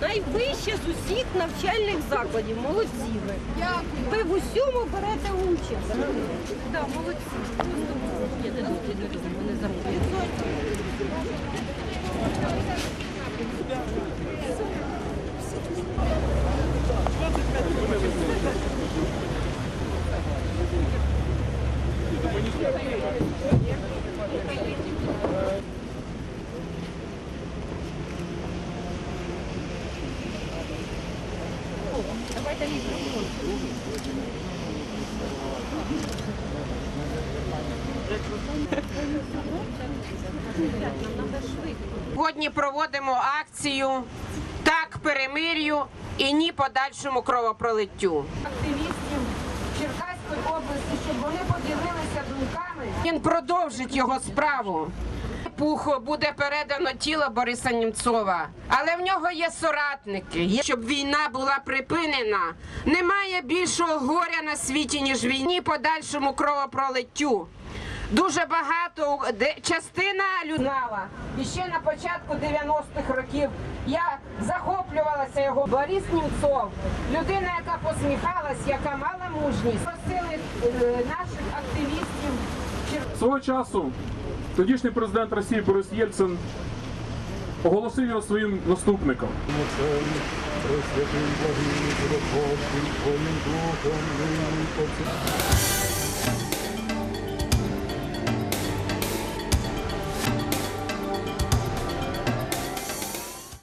Найвище з усіх навчальних закладів. Молодці ви. Ви в усьому берете участь. Так, молодці. Я не думаю, не думаю, Сьогодні проводимо акцію так перемир'ю і ні подальшому кровопролиттю. Активістів Черкаської області, щоб вони поділилися думками. Він продовжить його справу. Пухо буде передано тіло Бориса Німцова, але в нього є соратники. Щоб війна була припинена, немає більшого горя на світі, ніж війні подальшому кровопролиттю. Дуже багато частина люднала. І ще на початку 90-х років я захоплювалася його. Борис Німцов, людина, яка посміхалась, яка мала мужність. Просили е, наших активістів Свого часу тодішній президент Росії Борис Єльцин оголосив його своїм наступником. Духом.